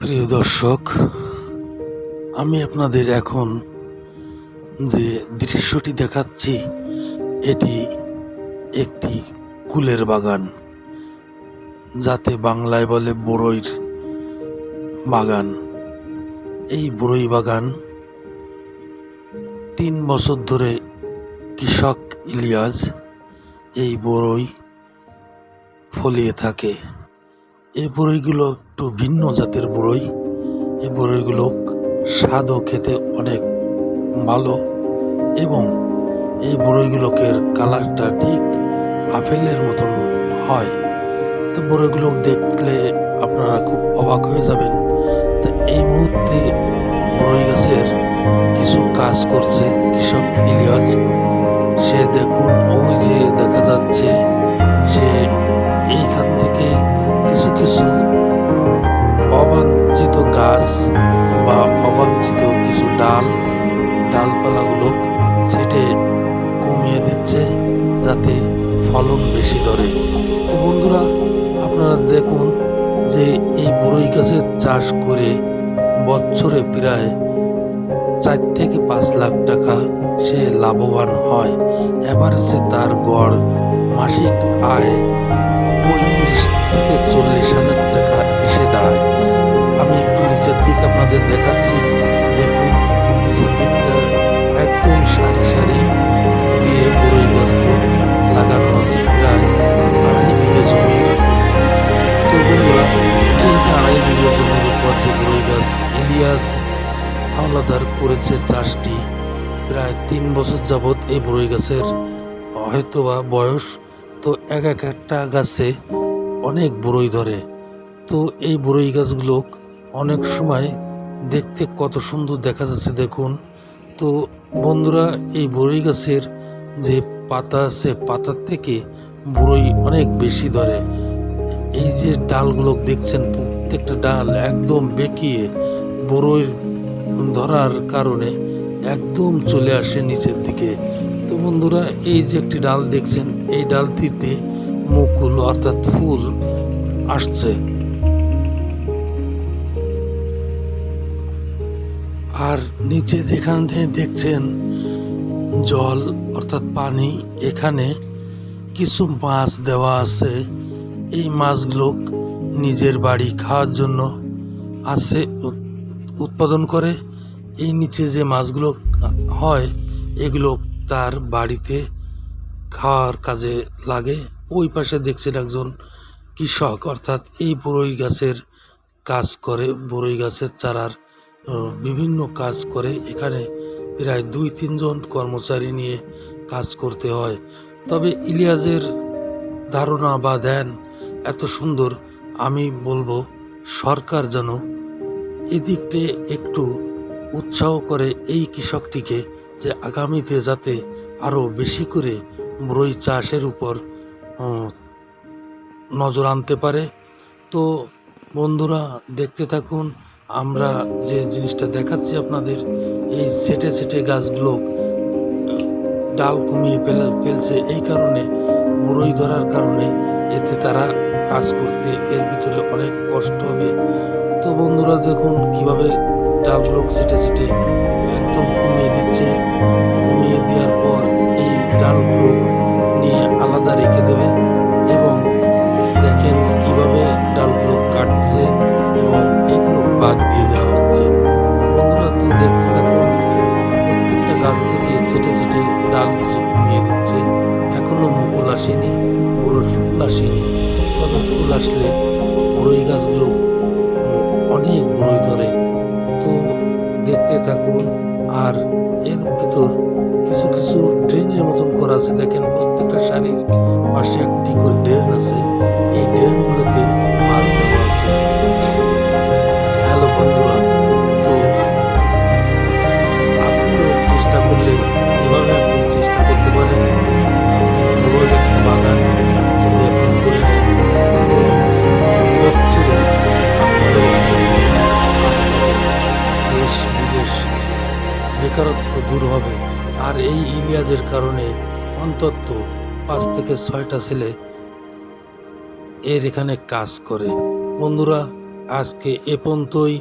প্রিয় দর্শক, আমি আপনাদের এখন যে দৃশ্যটি দেখাচ্ছি, এটি একটি কুলের বাগান, যাতে বাংলায় বলে বড়ইর বাগান। এই বড়ই বাগান তিন বছর ধরে কৃষক ইলিয়াজ এই বড়ই ফলিয়ে থাকে। এই বড়ইগুলো একটু ভিন্ন জাতের বড়ই। এই বড়ইগুলো স্বাদও খেতে অনেক ভালো এবং এই বড়ইগুলোকে কালারটা ঠিক আপেলের মতন হয়। তো বড়ইগুলো দেখলে আপনারা খুব অবাক হয়ে যাবেন। তো এই মুহূর্তে বড়ই গাছের কিছু কাজ করছে কৃষক ইলিয়াস। সে দেখুন, ওই যে দেখা যাচ্ছে, সে ফলন বেশি ধরে। তো বন্ধুরা, আপনারা দেখুন যে এই বড়ই গাছের চাষ করে বছরে প্রায় চার থেকে পাঁচ লাখ টাকা সে লাভবান হয়। এভারেজে তার গড় মাসিক আয় পঁয়ত্রিশ থেকে চল্লিশ হাজার টাকা এসে দাঁড়ায়। আমি একটু নিচের দিকে আপনাদের দেখাচ্ছি। দেখুন, নিচের দিকটা হাওলাদার করেছে চাষটি। প্রায় তিন বছর যাবৎ এই বড়ই গাছের। হয়তোবা বয়স তো এক এক একটা গাছে অনেক বড়ই ধরে। তো এই বড়ই গাছগুলো অনেক সময় দেখতে কত সুন্দর দেখা যাচ্ছে দেখুন। তো বন্ধুরা, এই বড়ই গাছের যে পাতা আছে, পাতার থেকে বড়ই অনেক বেশি ধরে। এই যে ডালগুলো দেখছেন, প্রত্যেকটা ডাল একদম বেঁকিয়ে বড়ই ধরার কারণে একদম চলে আসে নিচের দিকে। তো বন্ধুরা, এই যে একটি ডাল দেখছেন, এই ডালটিতে মুকুল অর্থাৎ ফুল আসছে। আর নিচে যেখানে দেখছেন জল অর্থাৎ পানি, এখানে কিছু মাছ দেওয়া আছে। এই মাছগুলো নিজের বাড়ি খাওয়ার জন্য আছে উৎ- উৎপাদন করে। এই নিচে যে মাছগুলো হয়, এগুলো তার বাড়িতে খাওয়ার কাজে লাগে। ওই পাশে দেখছেন একজন কৃষক, অর্থাৎ এই বড়ই গাছের কাজ করে বড়ই গাছের চারার বিভিন্ন কাজ করে। এখানে প্রায় দুই, তিনজন কর্মচারী নিয়ে কাজ করতে হয়। তবে ইলিয়াজের ধারণা বা ধ্যান এত সুন্দর, আমি বলব সরকার যেন এদিকটে একটু উৎসাহ করে এই কৃষকটিকে যে আগামীতে যাতে আরও বেশি করে বড়ই চাষের উপর নজর আনতে পারে। তো বন্ধুরা, দেখতে থাকুন, আমরা যে জিনিসটা দেখাচ্ছি আপনাদের, এই সেটে সেটে গাছগুলো, ডাল কমিয়ে ফেলা, ফেলছে। এই কারণে বড়ই ধরার কারণে এতে তারা কাজ করতে এর ভিতরে অনেক কষ্ট হবে। তো বন্ধুরা, দেখুন কীভাবে ডালগুলো সেটে সেটে একদম কমিয়ে দিচ্ছে। কমিয়ে দেওয়ার পর এই ডালগুলো নিয়ে আলাদা রেখে দেবে এবং দেখেন কীভাবে ডালগুলো কাটছে এবং এগুলো বাদ দিয়ে দেওয়া হচ্ছে। বন্ধুরা, তো দেখতে থাকুন, প্রত্যেকটা গাছ থেকে ছেটে ছেটে ডাল কিছু কমিয়ে দিচ্ছে। এখনও মুকুল আসেনি, পুরো ফুল আসেনি। তবে ফুল আসলে বড়ই গাছগুলো থাকুন। আর এর ভিতর কিছু কিছু ড্রেনের মতন করা আছে। দেখেন প্রত্যেকটা শাড়ির পাশে দূর হবে। আর এই ইলিয়াজের কারণে অন্তত পাঁচ থেকে ছয়টা ছেলে এর এখানে কাজ করে। বন্ধুরা, আজকে এ পর্যন্তই।